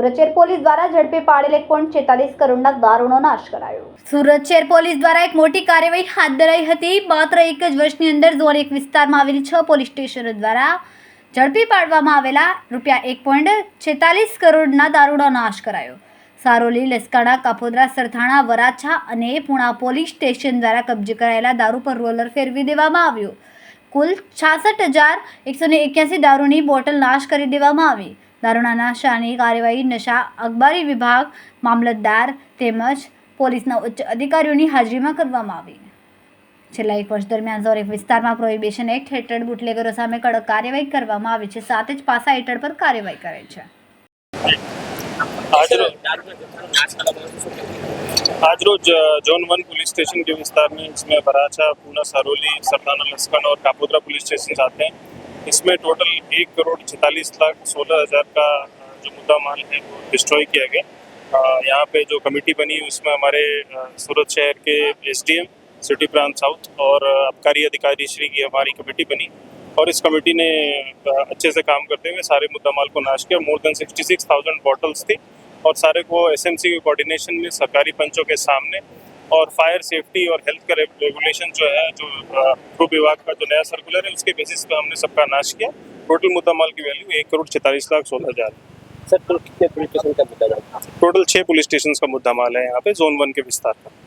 સુરતચેર police દ્વારા ઝડપી પાડેલ એક પોઈન્ટ છેતાલીસ કરોડના દારૂનો નાશ કરાયો સુરતચેર પોલીસ દ્વારા એક મોટી કાર્યવાહી હાથ ધરાઈ હતી માત્ર એક જ વર્ષની અંદર ઝોન એક વિસ્તારમાં આવેલી છ પોલીસ સ્ટેશનો દ્વારા ઝડપી પાડવામાં આવેલા રૂપિયા એક પોઈન્ટ છેતાલીસ કરોડના દારૂનો નાશ કરાયો સારોલી લસકાણા કાપોદરા સરથાણા વરાછા અને પુણા પોલીસ સ્ટેશન દ્વારા કબજે કરાયેલા દારૂ પર રોલર ફેરવી દેવામાં આવ્યો કુલ છાસઠ હજાર એકસો ને એક્યાસી દારૂની બોટલ નાશ કરી દેવામાં આવી દારૂના નાશાની કાર્યવાહી નશા અખબારી વિભાગ મામલતદાર તેમજ પોલીસના ઉચ્ચ અધિકારીઓની હાજરીમાં કરવામાં આવી છેલ્લા એક વર્ષ દરમિયાન ઝોરેફ વિસ્તારમાં પ્રોહિબિશન એક્ટ હેઠળ બુટલેગરો સામે કડક કાર્યવાહી કરવામાં આવી છે સાથે જ પાસા હેઠળ પર કાર્યવાહી કરે છે આજરોજ जोन वन पुलिस स्टेशन के विस्तार में इसमें बराचा पूना सरोली सरदाना लस्कन और कापोद्रा पुलिस स्टेशन आते इसमें टोटल एक करोड़ छतालीस लाख सोलह हज़ार का जो मुद्दा माल है वो डिस्ट्रॉय किया गया यहाँ पे जो कमेटी बनी उसमें हमारे सूरत शहर के एसडीएम सिटी प्लान साउथ और आबकारी अधिकारी श्री की हमारी कमेटी बनी और इस कमेटी ने अच्छे से काम करते हुए सारे मुद्दा माल को नाश किया more than sixty six thousand bottles थी और सारे को एसएमसी के कोऑर्डिनेशन में सरकारी पंचों के सामने और फायर सेफ्टी और हेल्थ का रेगुलेशन जो है जो गृह विभाग का जो नया सर्कुलर है उसके बेसिस पे हमने सबका नाश किया टोटल मुद्दा माल की वैल्यू एक करोड़ छतालीस लाख सोलह हज़ार सर टोटल कितने पुलिस स्टेशन का मुद्दा टोटल छः पुलिस स्टेशन का मुद्दा माल है यहाँ पे जोन वन के विस्तार का